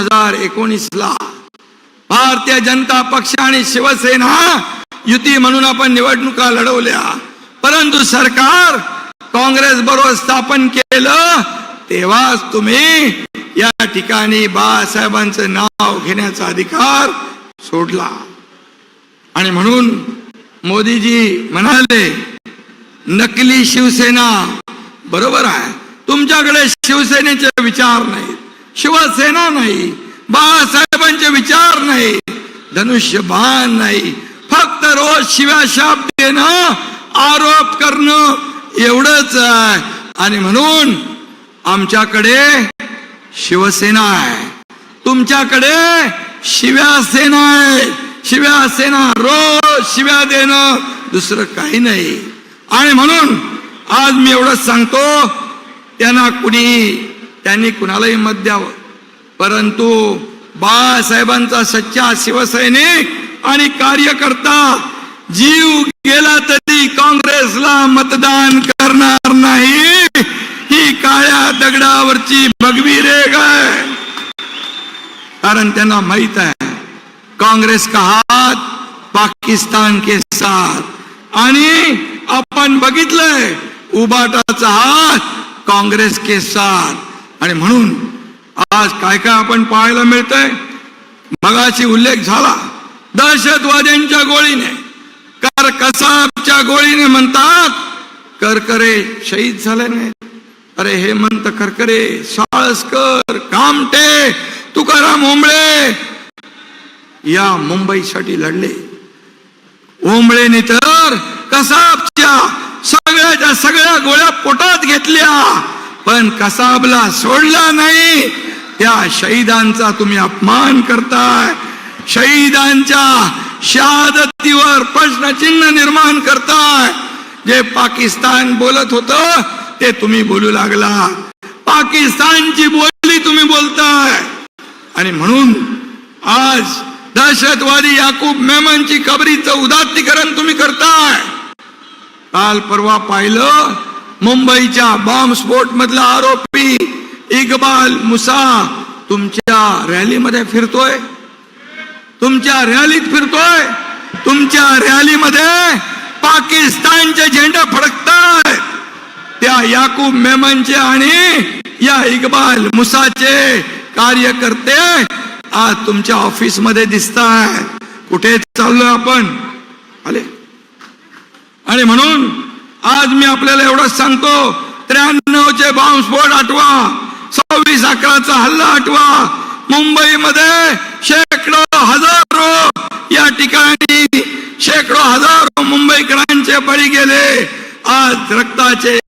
हजार एकोणीस ला भारतीय जनता पक्ष आणि शिवसेना युती म्हणून आपण निवडणुका लढवल्या. परंतु सरकार काँग्रेस बरोबर स्थापन केलं तेव्हाच तुम्ही या ठिकाणी बाळासाहेबांचं नाव घेण्याचा अधिकार सोडला. आणि म्हणून मोदीजी म्हणाले नकली शिवसेना बरोबर आहे. तुमच्याकडे शिवसेनेचे विचार नाहीत. शिवसेना नाही बाळासाहेबांचे विचार नाही धनुष्यबाण नाही. फक्त रोज शिव्या शाप देणं आरोप करणं एवढंच आहे. आणि म्हणून आमच्याकडे शिवसेना आहे. तुमच्याकडे शिव्या सेना आहे. शिव्या सेना रोज शिव्या देणं दुसरं काही नाही. आणि म्हणून आज मी एवढंच सांगतो त्यांना कुणी त्यांनी कुणालाही मत द्यावं. परंतु बाळासाहेबांचा सच्चा शिवसैनिक आणि कार्यकर्ता जीव गेला तरी काँग्रेसला मतदान करणार नाही. ही काळ्या दगडावरची भगवी रेग आहे. कारण त्यांना माहीत आहे काँग्रेस का हात पाकिस्तान के साथ. आणि आपण बघितलंय उबाटाचा हात काँग्रेस के साथ. आणि म्हणून आज काय काय आपण पाहायला मिळतंय? मगाशी उल्लेख झाला दहशतवाद्यांच्या गोळीने कर कसाबच्या गोळीने म्हणतात करकरे शहीद झाले नाही अरे हेमंत करकरे साळसकर कामटे तुकाराम ओंबळे या मुंबईसाठी लढले. ओंबळेने तर कसाबच्या सगळ्याच्या सगळ्या गोळ्या पोटात घेतल्या. पण कसाबला सोडला नाही. त्या शहीदांचा तुम्ही अपमान करताय. शहीदांच्या शहादतीवर प्रश्नचिन्ह निर्माण करताय. जे पाकिस्तान बोलत होत ते तुम्ही बोलू लागला. पाकिस्तानची बोली तुम्ही बोलताय. आणि म्हणून आज दहशतवादी याकूब मेमनची कबरीचं उदात्तीकरण तुम्ही करताय. काल परवा पाहिलं मुंबईच्या बॉम्ब स्फोट मधला आरोपी इकबाल मुसा तुमच्या रॅलीमध्ये फिरतोय. तुमच्या रॅलीत फिरतोय. तुमच्या रॅलीमध्ये पाकिस्तानचे झेंडे फडकताय त्या याकूब मेमनचे आणि या इकबाल मुसाचे कार्यकर्ते आज तुमच्या ऑफिसमध्ये दिसताय कुठे चाललोय आपण? आले. आणि म्हणून आज मी आपल्याला एवढंच सांगतो त्र्याण्णव चे बॉम्बस्फोट आठवा सव्वीस अकराचा हल्ला आठवा. मुंबईमध्ये शेकडो हजारो या ठिकाणी शेकडो हजारो मुंबईकरांचे बळी गेले. आज रक्ताचे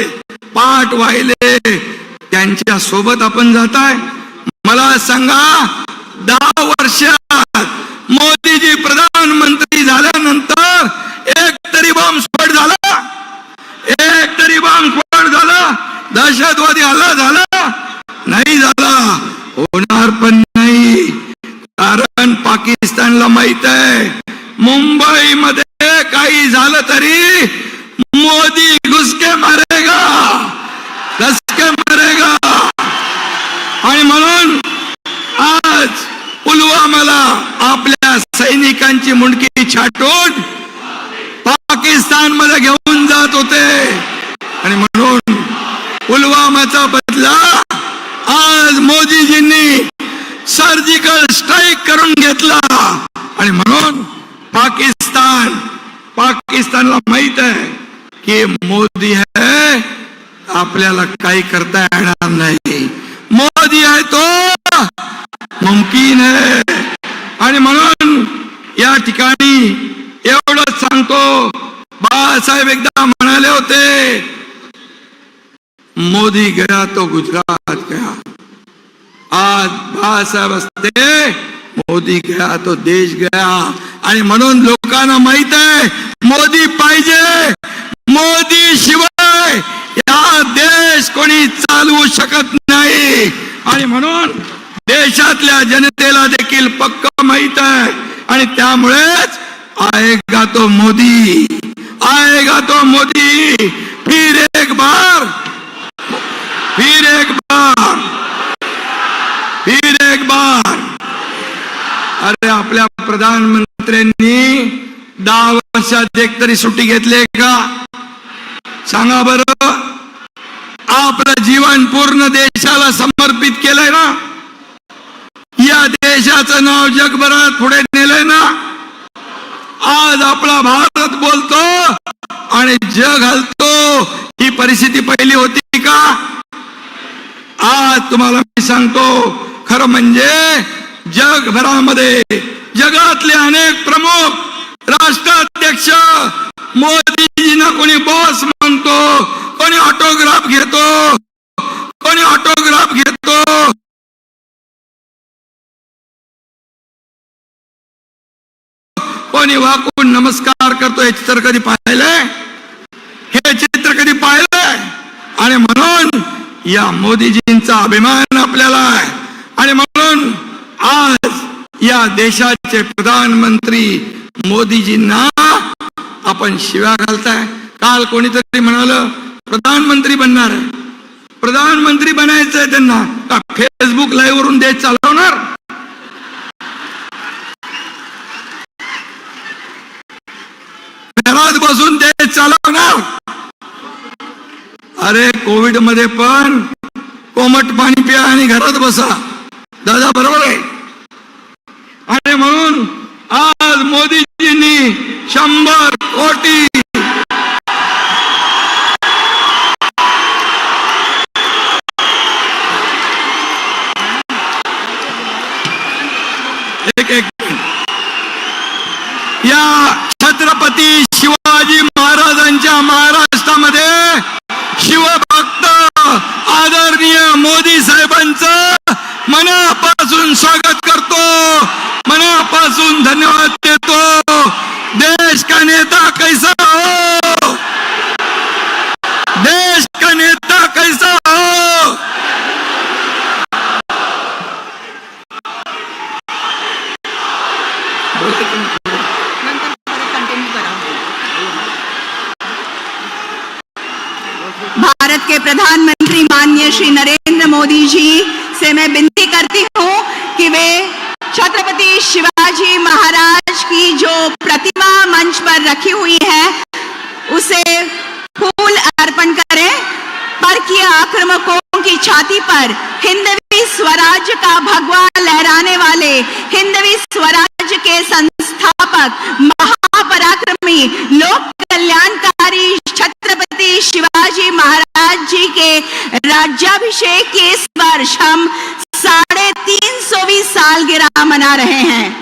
पाठ वाहिले. त्यांच्यासोबत आपण जाताय. मला सांगा दहा वर्षात मोदीजी प्रधानमंत्री झाल्यानंतर एक तरी बॉम्ब स्फोट झाला एक तरी बॉम्ब स्फोट झाला दहशतवादी हल्ला झाला नाही झाला होणार पण नाही कारण पाकिस्तानला माहीत आहे मुंबईमध्ये काही झालं तरी मोदी घुसके मारेगा घसके मारेगा. आणि म्हणून आज पुलवामाला आपल्या सैनिकांची मुंडकी छाटून पाकिस्तानमध्ये घेऊन जात होते. आणि म्हणून पुलवामाचा बदला आज मोदीजींनी सर्जिकल स्ट्राईक करून घेतला. आणि म्हणून पाकिस्तान पाकिस्तानला माहीत आहे की मोदी है आपल्याला काही करता येणार नाही. मोदी आहे तो मुमकिन आहे. आणि म्हणून या ठिकाणी एवढंच सांगतो. बाळासाहेब एकदा म्हणाले होते मोदी गया तो गुजरात गया. आज बाळासाहेब असते मोदी गया तो देश गया. आणि म्हणून लोकांना माहीत आहे मोदी पाहिजे मोदी शिवाय या देश कोणी चालवू शकत नाही. आणि म्हणून देशातल्या जनतेला देखील पक्क माहीत आहे. आणि त्यामुळेच आएगा तो मोदी आएगा तो मोदी. फिर एक बार फिर एक बार. एक बार अरे आपल्या प्रधानमंत्र्यांनी दहा वर्षात एक तरी सुट्टी घेतली का? सांगा बर. आपलं जीवन पूर्ण देशाला समर्पित केलंय ना? या देशाचं नाव जगभरात पुढे नेलंय ना? आज आपला भारत बोलतो आणि जग हलतो. ही परिस्थिती पहिली होती का? आज तुम्हाला मी सांगतो खरं म्हणजे जगभरामध्ये जगातले अनेक प्रमुख राष्ट्राध्यक्ष मोदीजींना कोणी बॉस म्हणतो कोणी ऑटोग्राफ घेतो कोणी ऑटोग्राफ घेतो. कोणी वाकून नमस्कार करतो हे चित्र कधी पाहिलंय? हे चित्र कधी पाहिलंय? आणि म्हणून या मोदीजींचा अभिमान आपल्याला आहे. आणि म्हणून आज या देशाचे प्रधानमंत्री मोदीजींना आपण शिव्या घालताय. काल कोणीतरी म्हणाल प्रधानमंत्री बनणार आहे. प्रधानमंत्री बनायचंय त्यांना. का फेसबुक लाईव्ह वरून देश चालवणार? घरात बसून देश चालवणार. अरे कोविडमध्ये पण कोमट पाणी प्या आणि घरात बसा. दादा बरोबर आहे. आणि म्हणून आज मोदीजींनी शंभर कोटी मनापासून धन्यवाद देतो. देश का नेता कैसा हो? देश का नेता कैसा हो? भारत के प्रधानमंत्री माननीय श्री नरेंद्र मोदी जी से मैं विनती करती हूँ कि वे छत्रपति शिवाजी महाराज की जो प्रतिमा मंच पर रखी हुई है, उसे फूल अर्पण करें। पर किए आक्रमकों की छाती पर हिंदवी स्वराज का भगवा लहराने वाले, हिंदवी स्वराज के संस्थापक, महापराक्रमी, लोक कल्याणकारी छत्रपति शिवाजी महाराज जी के राज्याभिषेक के इस वर्ष हम साढ़े तीन सौ सौवीं सालगिरह मना रहे हैं।